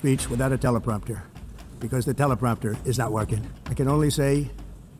speech without a teleprompter because the teleprompter is not working. I can only say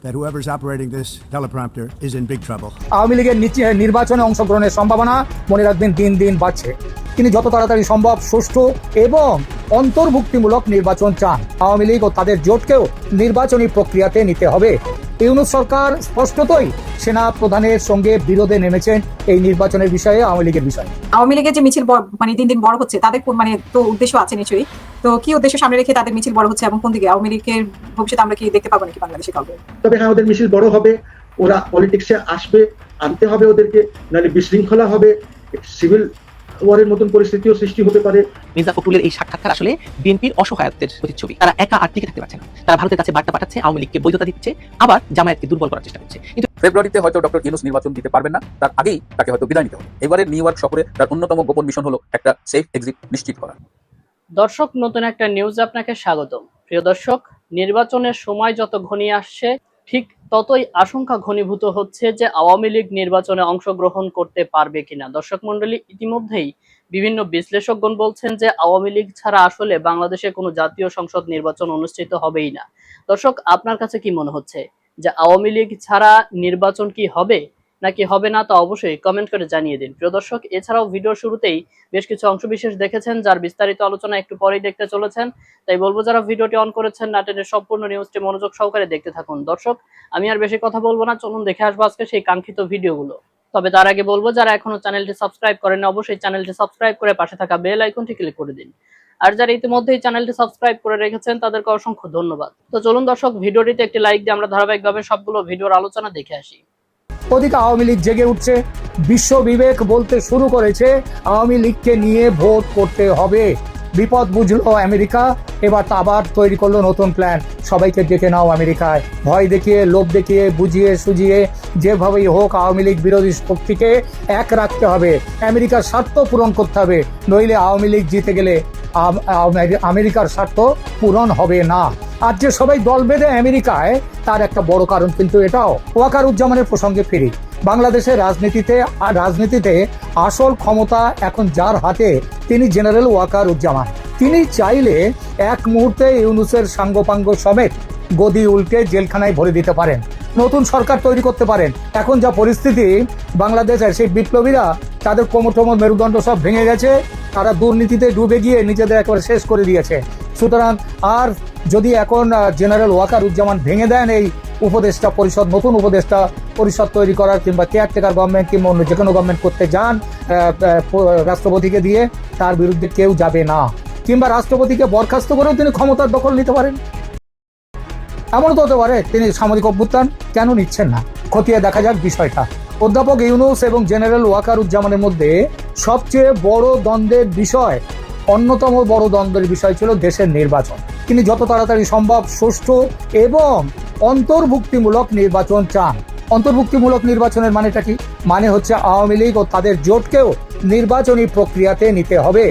that whoever's operating this teleprompter is in big trouble. Awami লীগের নিচে- নির্বাচনে অংশগ্রহণের সম্ভাবনা মনে রাখবেন দিন দিন বাড়ছে। তিনি যত তাড়াতাড়ি সম্ভব সুষ্ঠু এবং অন্তর্ভুক্তিমূলক নির্বাচন চান। আওয়ামী লীগ ও তাদের জোটকেও নির্বাচনী প্রক্রিয়াতে নিতে হবে। ইউনুস সরকার স্পষ্টতই সেনা প্রধানের সঙ্গে বিরোধে নেমেছেন এই নির্বাচনের বিষয়ে আওয়ামী লীগের বিষয়ে। আওয়ামী লীগের যে মিছিল মানে দিন দিন বড় হচ্ছে তাদের মানে তো উদ্দেশ্য আছে নিশ্চয়ই। তো কি উদ্দেশ্য সামনে রেখে তাদের মিছিল বড় হচ্ছে এবং কোন দিকে? আওয়ামী লীগের ভবিষ্যতে আমরা কি দেখতে পাবো নাকি বাংলাদেশে কাউকে? তবে হ্যাঁ ওদের মিছিল বড় হবে ওরা পলিটিক্সে আসবে আনতে হবে ওদেরকে নাহলে বিশৃঙ্খলা হবে সিভিল ওয়ারের মতন পরিস্থিতিও সৃষ্টি হতে পারে। মির্জা ফখরুলের এই সাক্ষাৎকার আসলে বিএনপির অসহায়ত্বের প্রতিচ্ছবি। তারা একা আর টিকে থাকতে পারছে না। তারা ভারতের কাছে বার্তা পাঠাচ্ছে আওয়ামী লীগকে বৈধতা দিচ্ছে আবার জামায়াতকে দুর্বল করার চেষ্টা করছে। কিন্তু ফেব্রুয়ারিতে হয়তো ডক্টর ইউনুস নির্বাচন দিতে পারবেন না তার আগেই তাকে হয়তো বিদায় নিতে হবে। এবারে নিউ ইয়র্ক সফরে তার অন্যতম গোপন মিশন হলো একটা সেফ এক্সিট নিশ্চিত করা। দর্শক, নতুন একটা নিউজ আপনাকে স্বাগতম। প্রিয় দর্শক, নির্বাচনের সময় যত ঘনিয়ে আসছে, ঠিক ততই আশঙ্কা ঘনীভূত হচ্ছে যে আওয়ামী লীগ নির্বাচনে অংশগ্রহণ করতে পারবে কিনা। দর্শক মন্ডলী ইতিমধ্যেই বিভিন্ন বিশ্লেষকগণ বলছেন যে আওয়ামী লীগ ছাড়া আসলে বাংলাদেশে কোনো জাতীয় সংসদ নির্বাচন অনুষ্ঠিত হবেই না। দর্শক, আপনার কাছে কি মনে হচ্ছে? যে আওয়ামী লীগ ছাড়া নির্বাচন কি হবে? নাকি হবে না তা অবশ্যই কমেন্ট করে জানিয়ে দিন। প্রিয় দর্শক, এছাড়াও ভিডিও শুরুতেই বেশ কিছু অংশবিশেষ দেখেছেন, যার বিস্তারিত আলোচনা একটু পরেই দেখতে চলেছেন। তাই বলব, যারা ভিডিওটি অন করেছেন নাটেনের সম্পূর্ণ নিউজটি মনোযোগ সহকারে দেখতে থাকুন। দর্শক, আমি আর বেশি কথা বলব না, চলুন দেখে আসব আজকে সেই কাঙ্ক্ষিত ভিডিওগুলো তবে তার আগে বলব, যারা এখনও চ্যানেলটি সাবস্ক্রাইব করেন অবশ্যই চ্যানেলটি সাবস্ক্রাইব করে পাশে থাকা বেল আইকনটি ক্লিক করে দিন। আর যারা ইতিমধ্যেই চ্যানেলটি সাবস্ক্রাইব করে রেখেছেন, তাদেরকে অসংখ্য ধন্যবাদ। তো চলুন দর্শক ভিডিওটিতে একটি লাইক দিয়ে আমরা ধারাবাহিকভাবে সবগুলো ভিডিওর আলোচনা দেখে আসি। ওদিকে আওয়ামী লীগ জেগে উঠছে। বিশ্ব বিবেক বলতে শুরু করেছে, আওয়ামী লীগকে নিয়ে ভোট করতে হবে। বিপদ বুঝলো আমেরিকা, এবার তা আবার তৈরি করল নতুন প্ল্যান সবাইকে ডেকে নাও আমেরিকায়। ভয় দেখিয়ে, লোভ দেখিয়ে, বুঝিয়ে সুজিয়ে যেভাবেই হোক আওয়ামী লীগ বিরোধী শক্তিকে এক রাখতে হবে। আমেরিকার স্বার্থ পূরণ করতে হবে, নইলে আওয়ামী লীগ জিতে গেলে আম- আম- আমেরিকার স্বার্থ পূরণ হবে না। আর যে সবাই দল বেঁধে আমেরিকায়, তার একটা বড় কারণ কিন্তু এটাও। ওয়াকার উজ্জামানের প্রসঙ্গে ফিরি। বাংলাদেশের রাজনীতিতে, আর রাজনীতিতে আসল ক্ষমতা এখন যার হাতে, তিনি জেনারেল ওয়াকার উজ্জামান তিনি চাইলে এক মুহূর্তে ইউনুসের সাঙ্গপাঙ্গ সমেত গদি উল্টে জেলখানায় ভরে দিতে পারেন। নতুন সরকার তৈরি করতে পারেন। এখন যা পরিস্থিতি বাংলাদেশের সেই বিপ্লবীরা, তাদের কোমর মেরুদণ্ড সব ভেঙে গেছে, তারা দুর্নীতিতে ডুবে গিয়ে নিজেদের একেবারে শেষ করে দিয়েছে। সুতরাং আর যদি এখন জেনারেল ওয়াকার উজ্জামান ভেঙে দেন এই উপদেষ্টা পরিষদ, নতুন উপদেষ্টা পরিষদ তৈরি করার কিংবা কেয়ারটেকার গভর্নমেন্ট কিংবা অন্য যে কোনো গভর্নমেন্ট করতে যান রাষ্ট্রপতিকে দিয়ে, তার বিরুদ্ধে কেউ যাবে না। কিংবা রাষ্ট্রপতিকে বরখাস্ত করেও তিনি ক্ষমতার দখল নিতে পারেন। এমন তো হতে পারে, তিনি সামরিক অভ্যুত্থান কেন নিচ্ছেন না? খতিয়ে দেখা যাক বিষয়টা। অধ্যাপক ইউনুস এবং জেনারেল ওয়াকার উজ্জামানের মধ্যে সবচেয়ে বড় দ্বন্দ্বের বিষয়, অন্যতম বড় দ্বন্দ্বের বিষয় ছিল দেশের নির্বাচন। তিনি যত তাড়াতাড়ি সম্ভব সুষ্ঠু এবং অন্তর্ভুক্তিমূলক নির্বাচন চান। অন্তর্ভুক্তিমূলক নির্বাচনের মানেটা কি? মানে হচ্ছে আওয়ামী লীগ ও তাদের জোটকেও নির্বাচনী প্রক্রিয়াতে নিতে হবে,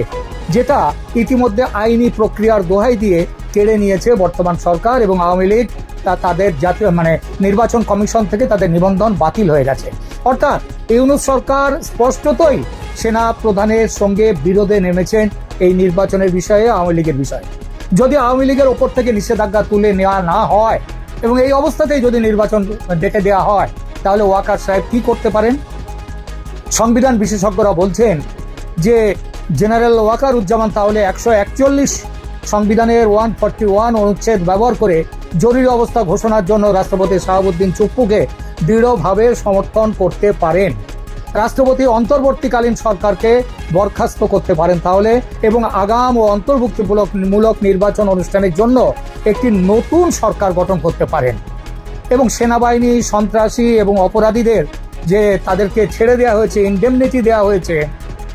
যেটা ইতিমধ্যে আইনি প্রক্রিয়ার দোহাই দিয়ে কেড়ে নিয়েছে বর্তমান সরকার এবং আওয়ামী লীগ তা তাদের জাতীয় মানে নির্বাচন কমিশন থেকে তাদের নিবন্ধন বাতিল হয়ে গেছে। অর্থাৎ ইউনুস সরকার স্পষ্টতই সেনা প্রধানের সঙ্গে বিরোধে নেমেছেন এই নির্বাচনের বিষয়ে, আওয়ামী লীগের বিষয়ে। যদি আওয়ামী লীগের ওপর থেকে নিষেধাজ্ঞা তুলে নেওয়া না হয় এবং এই অবস্থাতেই যদি নির্বাচন ডেকে দেওয়া হয়, তাহলে ওয়াকার সাহেব কি করতে পারেন? সংবিধান বিশেষজ্ঞরা বলছেন যে জেনারেল ওয়াকার উজ্জামান তাহলে একশো একচল্লিশ সংবিধানের ওয়ান ফর্টি ওয়ান অনুচ্ছেদ ব্যবহার করে জরুরি অবস্থা ঘোষণার জন্য রাষ্ট্রপতি শাহাবুদ্দিন চুপ্পুকে দৃঢ়ভাবে সমর্থন করতে পারেন। রাষ্ট্রপতি অন্তর্বর্তীকালীন সরকারকে বরখাস্ত করতে পারেন তাহলে এবং আগাম ও অন্তর্ভুক্তিমূলক মূলক নির্বাচন অনুষ্ঠানের জন্য একটি নতুন সরকার গঠন করতে পারেন। এবং সেনাবাহিনী, সন্ত্রাসী এবং অপরাধীদের যে তাদেরকে ছেড়ে দেওয়া হয়েছে ইন্ডেমনিটি দেওয়া হয়েছে,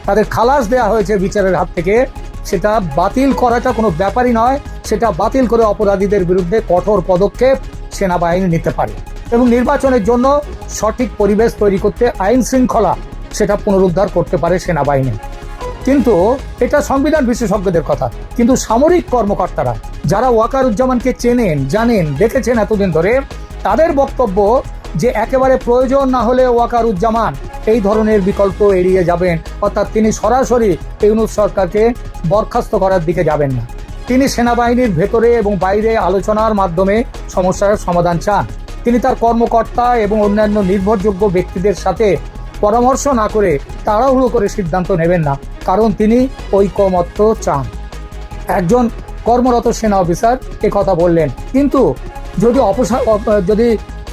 তাদের খালাস দেওয়া হয়েছে বিচারের হাত থেকে, সেটা বাতিল করাটা কোনো ব্যাপারই নয়। সেটা বাতিল করে অপরাধীদের বিরুদ্ধে কঠোর পদক্ষেপ সেনাবাহিনী নিতে পারে। এবং নির্বাচনের জন্য সঠিক পরিবেশ তৈরি করতে আইন শৃঙ্খলা সেটা পুনরুদ্ধার করতে পারে সেনাবাহিনী। কিন্তু এটা সংবিধান বিশেষজ্ঞদের কথা। কিন্তু সামরিক কর্মকর্তারা যারা ওয়াকারুজ্জামানকে চেনেন, জানেন, দেখেছেন এতদিন ধরে, তাদের বক্তব্য যে একেবারে প্রয়োজন না হলে ওয়াকারুজ্জামান এই ধরনের বিকল্প এড়িয়ে যাবেন, অর্থাৎ তিনি সরাসরি ইউনুস সরকারকে বরখাস্ত করার দিকে যাবেন না। তিনি সেনাবাহিনীর ভেতরে এবং বাইরে আলোচনার মাধ্যমে সমস্যার সমাধান চান। তিনি তার কর্মকর্তা এবং অন্যান্য নির্ভরযোগ্য ব্যক্তিদের সাথে পরামর্শ না করে তাড়াহুড়ো করে সিদ্ধান্ত নেবেন না, কারণ তিনি ঐকমত্য চান। একজন কর্মরত সেনা অফিসার এ কথা বললেন। কিন্তু যদি অপসার যদি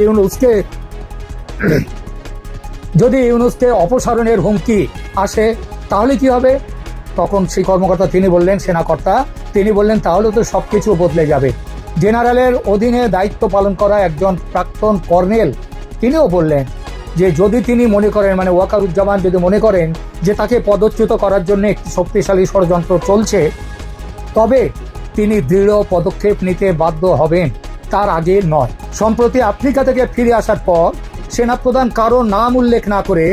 ইউনুসকে যদি ইউনুসকে অপসারণের হুমকি আসে, তাহলে কি হবে? তখন সেই কর্মকর্তা তিনি বললেন, সেনাকর্তা তিনি বললেন, তাহলে তো সব কিছু বদলে যাবে। জেনারেলের অধীনে দায়িত্ব পালন করা একজন প্রাক্তন কর্নেল, তিনিও বললেন যে যদি তিনি মনে করেন মানে ওয়াকারুজ্জামান যদি মনে করেন যে তাকে পদচ্যুত করার জন্য একটি শক্তিশালী ষড়যন্ত্র চলছে, তবে তিনি দৃঢ় পদক্ষেপ নিতে বাধ্য হবেন। তার আগে নয়, সম্প্রতি আফ্রিকা থেকে ফিরে আসার পর সেনাপ্রধান কারও নাম উল্লেখ না করে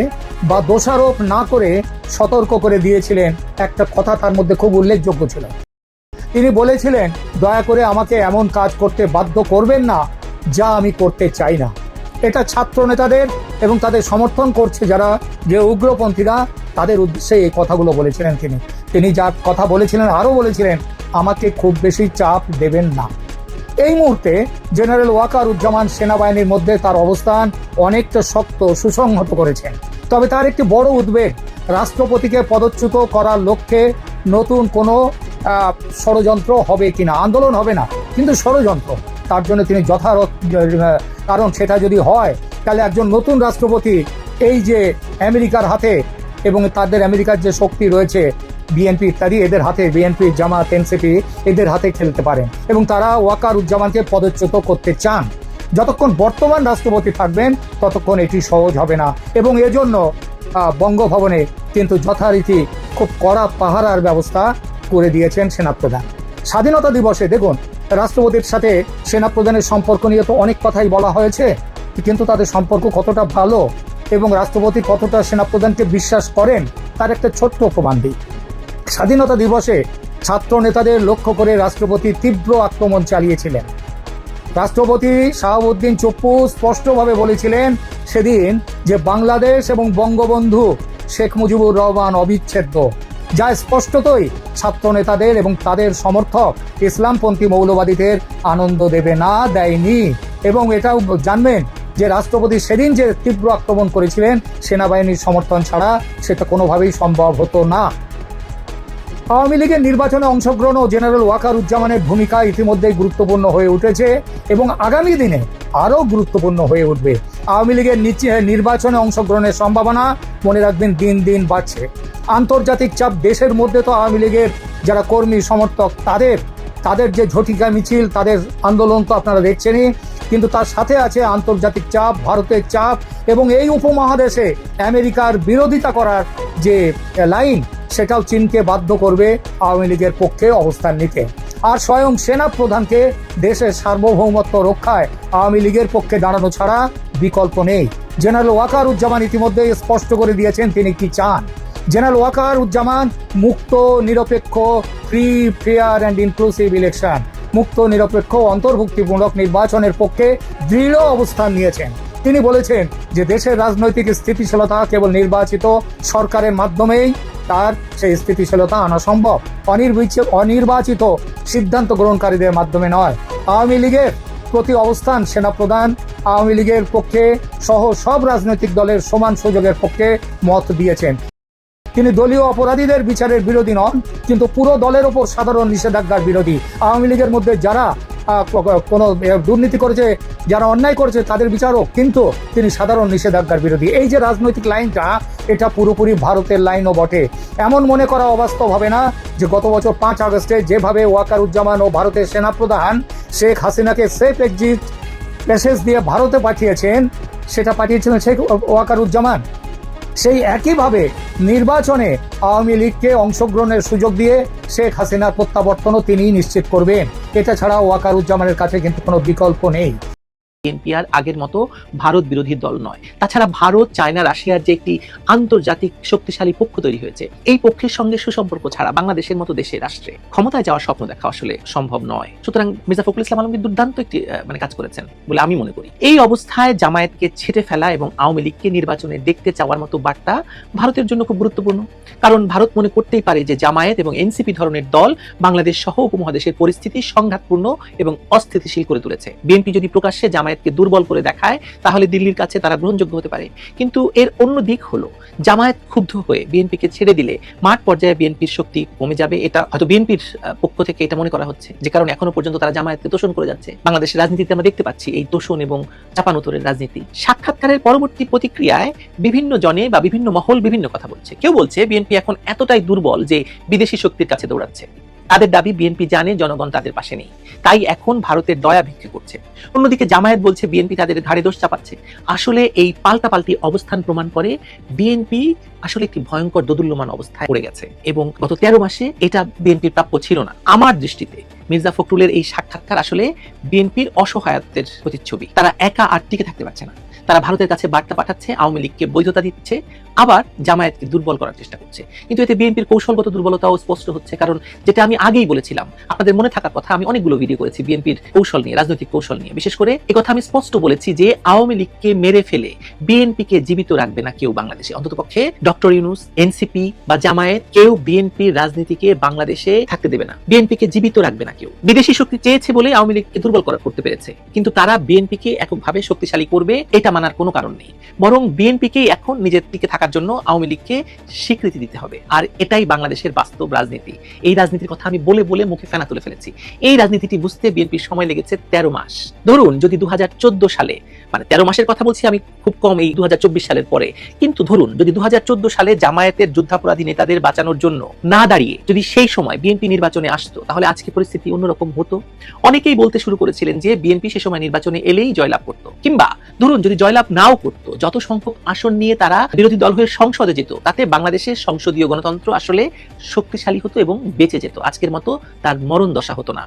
বা দোষারোপ না করে সতর্ক করে দিয়েছিলেন। একটা কথা তার মধ্যে খুব উল্লেখযোগ্য ছিল। তিনি বলেছিলেন দয়া করে আমাকে এমন কাজ করতে বাধ্য করবেন না যা আমি করতে চাই না। এটা ছাত্র নেতাদের এবং তাদের সমর্থন করছে যারা যে উগ্রপন্থীরা তাদের উদ্দেশ্যে এই কথাগুলো বলেছিলেন তিনি। তিনি যা কথা বলেছিলেন, আরও বলেছিলেন, আমাকে খুব বেশি চাপ দেবেন না। এই মুহূর্তে জেনারেল ওয়াকারুজ্জামান সেনাবাহিনীর মধ্যে তার অবস্থান অনেকটা শক্ত, সুসংহত করেছেন তবে তার একটি বড় উদ্বেগ, রাষ্ট্রপতিকে পদচ্যুত করার লক্ষ্যে নতুন কোনো ষড়যন্ত্র হবে কিনা? আন্দোলন হবে না, কিন্তু ষড়যন্ত্র। তার জন্য তিনি যথারথ কারণ সেটা যদি হয়, তাহলে একজন নতুন রাষ্ট্রপতি, এই যে আমেরিকার হাতে এবং তাদের আমেরিকার যে শক্তি রয়েছে, বিএনপি ইত্যাদি, এদের হাতে বিএনপি জামাত এনসিপি, এদের হাতে খেলতে পারেন। এবং তারা ওয়াকার উজ্জামানকে পদচ্যুত করতে চান। যতক্ষণ বর্তমান রাষ্ট্রপতি থাকবেন, ততক্ষণ এটি সহজ হবে না। এবং এজন্য বঙ্গভবনে কিন্তু যথারীতি খুব কড়া পাহারার ব্যবস্থা করে দিয়েছেন সেনাপ্রধান। স্বাধীনতা দিবসে দেখুন, রাষ্ট্রপতির সাথে সেনাপ্রধানের সম্পর্ক নিয়ে তো অনেক কথাই বলা হয়েছে, কিন্তু তাদের সম্পর্ক কতটা ভালো এবং রাষ্ট্রপতি কতটা সেনাপ্রধানকে বিশ্বাস করেন, তার একটা ছোট্ট প্রমাণ দিই। স্বাধীনতা দিবসে ছাত্র নেতাদের লক্ষ্য করে রাষ্ট্রপতি তীব্র আক্রমণ চালিয়েছিলেন। রাষ্ট্রপতি শাহাবুদ্দিন চপ্পু স্পষ্টভাবে বলেছিলেন সেদিন যে বাংলাদেশ এবং বঙ্গবন্ধু শেখ মুজিবুর রহমান অবিচ্ছেদ্য। যা স্পষ্টতই ছাত্র নেতাদের এবং তাদের সমর্থক ইসলামপন্থী মৌলবাদীদের আনন্দ দেবে না, দেয়নি। এবং এটাও জানবেন যে রাষ্ট্রপতি সেদিন যে তীব্র আক্রমণ করেছিলেন, সেনাবাহিনীর সমর্থন ছাড়া সেটা কোনোভাবেই সম্ভব হতো না। আওয়ামী লীগের নির্বাচনে অংশগ্রহণ ও জেনারেল ওয়াকারুজ্জামানের ভূমিকা ইতিমধ্যেই গুরুত্বপূর্ণ হয়ে উঠেছে এবং আগামী দিনে আরও গুরুত্বপূর্ণ হয়ে উঠবে। আওয়ামী লীগের নিচে- নির্বাচনে অংশগ্রহণের সম্ভাবনা মনে রাখবেন দিন দিন বাড়ছে। আন্তর্জাতিক চাপ দেশের মধ্যে তো আওয়ামী লীগের যারা কর্মী, সমর্থক, তাদের তাদের যে ঝটিকা মিছিল, তাদের আন্দোলন তো আপনারা দেখছেনই। কিন্তু তার সাথে আছে আন্তর্জাতিক চাপ, ভারতের চাপ এবং এই উপমহাদেশে আমেরিকার বিরোধিতা করার যে লাইন, সেটাও চীনকে বাধ্য করবে আওয়ামী লীগের পক্ষে অবস্থান নিতে। আর স্বয়ং সেনা প্রধানকে দেশের সার্বভৌমত্ব রক্ষায় আওয়ামী লীগের পক্ষে দাঁড়ানো ছাড়া বিকল্প নেই। জেনারেল ওয়াকার উজ্জামান ইতিমধ্যে স্পষ্ট করে দিয়েছেন তিনি কি চান। জেনারেল ওয়াকার উজ্জামান মুক্ত, নিরপেক্ষ free fair and inclusive election মুক্ত, নিরপেক্ষ অন্তর্ভুক্তিমূলক নির্বাচনের পক্ষে দৃঢ় অবস্থান নিয়েছেন। তিনি বলেছেন যে দেশের রাজনৈতিক স্থিতিশীলতা কেবল নির্বাচিত সরকারের মাধ্যমেই তার সেই স্থিতিশীলতা আনা সম্ভব। অনির্বিচ- অনির্বাচিত সিদ্ধান্ত গ্রহণকারীদের মাধ্যমে নয়। আওয়ামী লীগের প্রতি অবস্থান সেনাপ্রধান আওয়ামী লীগের পক্ষে সহ সব রাজনৈতিক দলের সমান সুযোগের পক্ষে মত দিয়েছেন। তিনি দলীয় অপরাধীদের বিচারের বিরোধী নন, কিন্তু পুরো দলের ওপর সাধারণ নিষেধাজ্ঞার বিরোধী। আওয়ামী লীগের মধ্যে যারা কোনো দুর্নীতি করেছে, যারা অন্যায় করেছে, তাদের বিচারক, কিন্তু তিনি সাধারণ নিষেধাজ্ঞার বিরোধী। এই যে রাজনৈতিক লাইনটা, এটা পুরোপুরি ভারতের লাইনও বটে। এমন মনে করা অবাস্তব হবে না যে গত বছর পাঁচ আগস্টে যেভাবে ওয়াকারুজ্জামান ও ভারতের সেনাপ্রধান শেখ হাসিনাকে সেফ এক্সিট মেসেজ দিয়ে ভারতে পাঠিয়েছেন, সেটা পাঠিয়েছিলেন শেখ ওয়াকারুজ্জামান। সেই একইভাবে নির্বাচনে আওয়ামী লীগকে অংশগ্রহণের সুযোগ দিয়ে শেখ হাসিনার প্রত্যাবর্তনও তিনি নিশ্চিত করবেন। এটা ছাড়া ওয়াকারুজ্জামানের কাছে কিন্তু কোনো বিকল্প নেই। বিএনপি আগের মতো ভারত বিরোধী দল নয়। তাছাড়া ভারত, চায়না, রাশিয়ার যে একটি আন্তর্জাতিক শক্তিশালী পক্ষ তৈরি হয়েছে, এই পক্ষের সঙ্গে সুসম্পর্ক ছাড়া বাংলাদেশের মতো দেশে রাষ্ট্রে ক্ষমতায় যাওয়ার স্বপ্ন দেখা আসলে সম্ভব নয়। সুতরাং মির্জা ফখরুল ইসলাম আলমগীর দুর্দান্ত একটি মানে কাজ করেছেন বলে আমি মনে করি। এই অবস্থায় জামায়াতকে ছেটে ফেলা এবং আওয়ামী লীগকে নির্বাচনে দেখতে চাওয়ার মতো বার্তা ভারতের জন্য খুব গুরুত্বপূর্ণ। কারণ ভারত মনে করতেই পারে যে জামায়াত এবং এনসিপি ধরনের দল বাংলাদেশ সহ উপমহাদেশের পরিস্থিতি সংঘাতপূর্ণ এবং অস্থিতিশীল করে তুলেছে। বিএনপি যদি প্রকাশ্যে জামায়াতকে দুর্বল করে দেখায়, তাহলে দিল্লির কাছে তারা গ্রহণযোগ্য হতে পারে। কিন্তু এর অন্য দিক হলো, জামায়াত ক্ষুব্ধ হয়ে বিএনপিকে ছেড়ে দিলে মাঠ পর্যায়ে বিএনপির শক্তি কমে যাবে, এটা হয়তো বিএনপির পক্ষ থেকে এটা মনে করা হচ্ছে। যে কারণে এখনও পর্যন্ত তারা জামায়াতকে তোষণ করে যাচ্ছে। বাংলাদেশের রাজনীতিতে আমরা দেখতে পাচ্ছি এই তোষণ এবং চাপানোতরের রাজনীতি। সাক্ষাৎকারের পরবর্তী প্রতিক্রিয়ায় বিভিন্ন জনে বা বিভিন্ন মহল বিভিন্ন কথা বলছে। কেউ বলছে বিএনপি এখন এতটাই দুর্বল যে বিদেশি শক্তির কাছে দৌড়াচ্ছে। তাদের দাবি বিএনপি জানে জনগণ তাদের পাশে নেই। তাই এখন ভারতের দয়া ভিক্ষে করছে। অন্যদিকে জামায়াত বলছে, বিএনপি তাদের ঘাড়ে দোষ চাপাচ্ছে। আসলে এই পাল্টাপাল্টি অবস্থান প্রমাণ করে বিএনপি আসলে একটি ভয়ঙ্কর দোদুল্যমান অবস্থায় পড়ে গেছে। এবং গত তেরো মাসে এটা বিএনপির প্রাপ্য ছিল না। আমার দৃষ্টিতে মির্জা ফখরুলের এই সাক্ষাৎকার আসলে বিএনপির অসহায়ত্বের প্রতিচ্ছবি। তারা একা আর টিকে থাকতে পারছে না। তারা ভারতের কাছে বার্তা পাঠাচ্ছে, আওয়ামী লীগকে বৈধতা দিচ্ছে, আবার জামায়াতকে দুর্বল করার চেষ্টা করছে। কিন্তু এতে বিএনপির কৌশলগত দুর্বলতাও স্পষ্ট হচ্ছে, কারণ যেটা আমি আগেই বলেছিলাম, আপনাদের মনে থাকার কথা আমি অনেকগুলো ভিডিও করেছি বিএনপির কৌশল নিয়ে, রাজনৈতিক কৌশল নিয়ে। বিশেষ করে কথা আমি স্পষ্ট বলেছি যে আওয়ামী লীগকে মেরে ফেলে বিএনপিকে জীবিত রাখবে না কেউ বাংলাদেশে। অন্ততপক্ষে ডক্টর ইউনুস, এনসিপি বা জামায়াত কেউ বিএনপির রাজনীতিকে বাংলাদেশে থাকতে দেবে না। বিএনপিকে জীবিত রাখবে না কেউ। বিদেশি শক্তি চেয়েছে বলে আওয়ামী লীগকে দুর্বল করা করতে পেরেছে। কিন্তু তারা বিএনপিকে এককভাবে শক্তিশালী করবে, এটা মানার কোনো কারণ নেই। বরং বিএনপিকেই এখন নিজের দিকে থাকার জন্য আওয়ামী লীগকে স্বীকৃতি দিতে হবে। আর এটাই বাংলাদেশের বাস্তব রাজনীতি। এই রাজনীতির কথা আমি বলে বলে মুখে ফেনা তুলে ফেলেছি। এই রাজনীতিটি বুঝতে বিএনপির সময় লেগেছে তেরো মাস। ধরুন যদি দু হাজার চোদ্দ সালে মানে তেরো মাসের কথা বলছি আমি খুব কম এই দু সালের পরে। কিন্তু ধরুন, যদি দু সালে জামায়াতের যুদ্ধাপরাধী নেতাদের বাঁচানোর জন্য না দাঁড়িয়ে যদি সেই সময় বিএনপি নির্বাচনে আসতো, তাহলে আজকে পরিস্থিতি অন্যরকম হতো। অনেকেই বলতে শুরু করেছিলেন যে বিএনপি সে সময় নির্বাচনে এলেই জয়লাভ করত। কিংবা ধরুন, যদি জয়লাভ নাও করত, যত সংখ্যক আসন নিয়ে তারা বিরোধী দল হয়ে সংসদে যেত, তাতে বাংলাদেশের সংসদীয় গণতন্ত্র আসলে শক্তিশালী হতো এবং বেঁচে যেত। আজকের মতো তার মরণ দশা হতো না।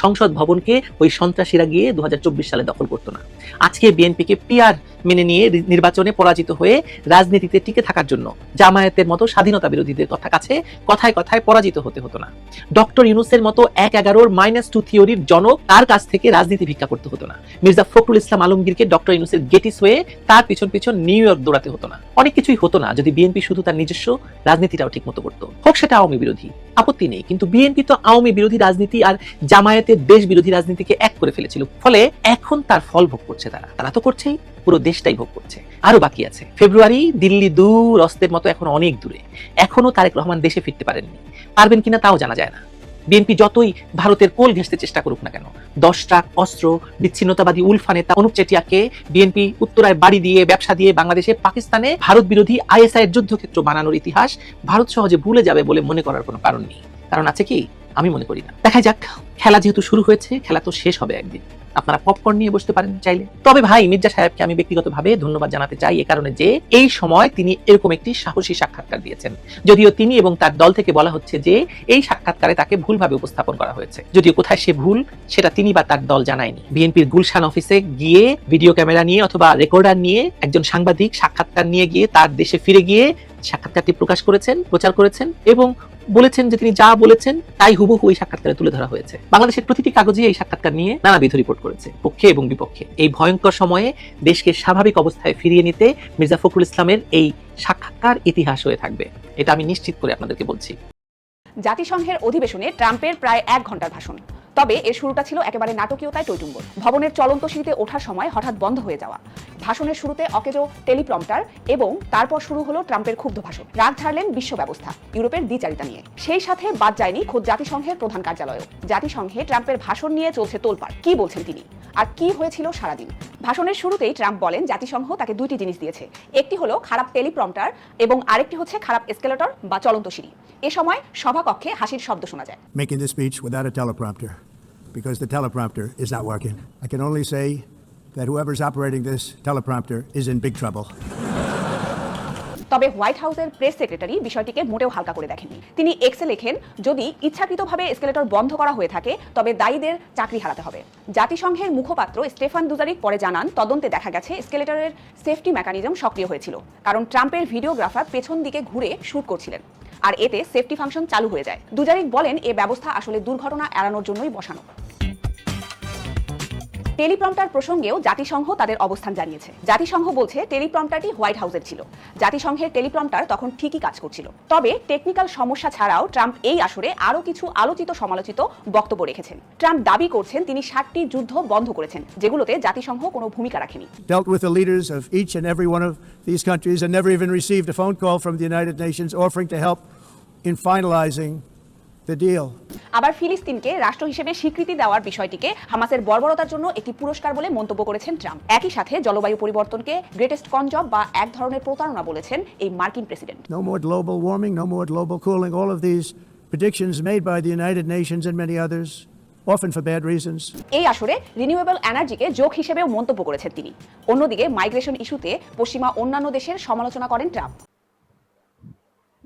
সংসদ ভবনকে ওই সন্ত্রাসীরা গিয়ে দু সালে দখল করতো না। আজকে বিএনপিকে পিআর মেনে নিয়ে নির্বাচনে পরাজিত হয়ে রাজনীতিতে টিকে থাকার জন্য জামায়াতের মতো স্বাধীনতা বিরোধীদের কথা কাছে কথায় কথায় পরাজিত হতে হতো না। ডক্টর ইউনুসের মতো এক এগারোর মাইনাস টু থিওরির জনক তার কাছ থেকে রাজনীতি ভিক্ষা করতে হতো না। মির্জা ফখরুল ইসলাম আলমগীরকে ডক্টর ইউনুসের গেটিস হয়ে তার পিছন পিছন নিউ ইয়র্ক দৌড়াতে হতো না। অনেক কিছুই হতো না যদি বিএনপি শুধু তার নিজস্ব রাজনীতিটাও ঠিক মতো করতো। হোক সেটা আওয়ামী বিরোধী। আপত্তি নেই। কিন্তু বিএনপি তো আওয়ামী বিরোধী রাজনীতি আর জামায়াতের দেশ বিরোধী রাজনীতিকে এক করে ফেলেছিল। ফলে এখন তার ফল ভোগ করছে তারা। তারা তো করছেই, পুরো দেশটাই ভোগ করছে। আরও বাকি আছে। ফেব্রুয়ারি দিল্লি দূর অস্তের মতো এখন অনেক দূরে। এখনও তারেক রহমান দেশে ফিরতে পারেননি। পারবেন কিনা তাও জানা যায় না। বিএনপি যতই ভারতের কোল ঘেঁষতে চেষ্টা করুক না কেন, দশ ট্রাক, অস্ত্র, বিচ্ছিন্নতাবাদী উলফা নেতা অনুপ চেটিয়াকে বিএনপি উত্তরায় বাড়ি দিয়ে, ব্যবসা দিয়ে বাংলাদেশে পাকিস্তানে ভারত বিরোধী আইএসআই এর যুদ্ধক্ষেত্র বানানোর ইতিহাস ভারত সহজে ভুলে যাবে বলে মনে করার কোনো কারণ নেই। কারণ আছে কি? আমি মনে করি না। দেখা যাক, খেলা যেহেতু শুরু হয়েছে, খেলা তো শেষ হবে একদিন। আপনারা পপকর্ন নিয়ে বসতে পারেন চাইলে। তবে ভাই, মির্জা সাহেবকে আমি ব্যক্তিগতভাবে ধন্যবাদ জানাতে চাই এ কারণে যে এই সময় তিনি এরকম একটি সাহসী সাক্ষাৎকার দিয়েছেন। যদিও তিনি এবং তার দল থেকে বলা হচ্ছে যে এই সাক্ষাৎকারে তাকে ভুলভাবে উপস্থাপন করা হয়েছে। যদিও কোথায় সে ভুল, সেটা তিনি বা তার দল জানায়নি। বিএনপির গুলশান অফিসে গিয়ে ভিডিও ক্যামেরা নিয়ে অথবা রেকর্ডার নিয়ে একজন সাংবাদিক সাক্ষাৎকার নিয়ে গিয়ে তার দেশে ফিরে গিয়ে সাক্ষাৎকারটি প্রকাশ করেছেন, প্রচার করেছেন এবং বলেছেন যে তিনি যা বলেছেন, তাই হুবহু এই সাক্ষাৎকারে তুলে ধরা হয়েছে। বাংলাদেশের প্রতিটি কাগজে এই সাক্ষাৎকার নিয়ে নানাবিধ রিপোর্ট করেছে, পক্ষে এবং বিপক্ষে। এই ভয়ঙ্কর সময়ে দেশকে স্বাভাবিক অবস্থায় ফিরিয়ে নিতে মির্জা ফখরুল ইসলামের এই সাক্ষাৎকার ইতিহাস হয়ে থাকবে। এটা আমি নিশ্চিত করে আপনাদেরকে বলছি। জাতিসংঘের অধিবেশনে ট্রাম্পের প্রায় এক ঘণ্টার ভাষণ। তবে এর শুরুটা ছিল একেবারে নাটকীয়তায় টৈটুম্বর ভবনের চলন্ত সিঁড়িতে ওঠার সময় হঠাৎ বন্ধ হয়ে যাওয়া। ভাষণের শুরুতে অকেজো টেলিপ্রম্পটার এবং তারপর শুরু হলো ট্রাম্পের ক্ষুব্ধ ভাষণ। রাগ ঝাড়লেন বিশ্ব ব্যবস্থা, ইউরোপের দ্বিচারিতা নিয়ে। সেই সাথে বাদ যায়নি খোদ জাতিসংঘের প্রধান কার্যালয়ও। জাতিসংঘে ট্রাম্পের ভাষণ নিয়ে চলছে তোলপাড়। কি বলছেন তিনি? আর কি হয়েছিল সারাদিন? ভাষণের শুরুতেই ট্রাম্প বলেন, জাতিসংঘ তাকে দুইটি জিনিস দিয়েছে। একটি হলো খারাপ টেলিপ্রম্পটার এবং আরেকটি হচ্ছে খারাপ এসকেলেটর বা চলন্ত সিঁড়ি। এ সময় সভাকক্ষে হাসির শব্দ শোনা যায়। This speech without a teleprompter. Because the teleprompter is not working. I can only say that whoever's operating this teleprompter is in big trouble. তবে হোয়াইট হাউসের প্রেস সেক্রেটারি বিষয়টিকে মোটেও হালকা করে দেখেননি তিনি এক্সে লেখেন, যদি ইচ্ছাকৃতভাবে এসকেলেটর বন্ধ করা হয়ে থাকে, তবে দায়ীদের চাকরি হারাতে হবে জাতিসংঘের মুখপাত্র স্টেফান দুজারিক পরে জানান, তদন্তে দেখা গেছে এসকেলেটরের সেফটি মেকানিজম সক্রিয় হয়েছিল, কারণ ট্রাম্পের ভিডিওগ্রাফার পেছন দিকে ঘুরে শুট করছিলেন আর এতে সেফটি ফাংশন চালু হয়ে যায়। দুজারিক বলেন, এ ব্যবস্থা আসলে দুর্ঘটনা এড়ানোর জন্যই বসানো। টেলিপ্রম্পটার প্রসঙ্গেও জাতিসংঘ তাদের অবস্থান জানিয়েছে। জাতিসংঘ বলছে, টেলিপ্রম্পটারটি হোয়াইট হাউসের ছিল। জাতিসংঘের টেলিপ্রম্পটার তখন ঠিকই কাজ করছিল। তবে টেকনিক্যাল সমস্যা ছাড়াও ট্রাম্প এই আসরে আরও কিছু আলোচিত সমালোচিত বক্তব্য রেখেছেন। ট্রাম্প দাবি করছেন, তিনি ষাটটি যুদ্ধ বন্ধ করেছেন, যেগুলোতে জাতিসংঘ কোনো ভূমিকা রাখেনি। These countries and never even received a phone call from the United Nations offering to help in finalizing the deal. আবার ফিলিস্তিনকে রাষ্ট্র হিসেবে স্বীকৃতি দেওয়ার বিষয়টিকে হামাসের বর্বরতার জন্য একটি পুরস্কার বলে মন্তব্য করেছেন ট্রাম্প। একই সাথে জলবায়ু পরিবর্তনকে গ্রেটেস্ট কনজব বা এক ধরনের প্রতারণা বলেছেন এই মার্কিন president. No more global warming, no more global cooling, all of these predictions made by the United Nations and many others, often for bad reasons. এই আসরে রিনিউয়েবল এনার্জিকে যোগ হিসেবেও মন্তব্য করেছেন তিনি। অন্যদিকে মাইগ্রেশন ইস্যুতে পশ্চিমা অন্যান্য দেশের সমালোচনা করেন ট্রাম্প।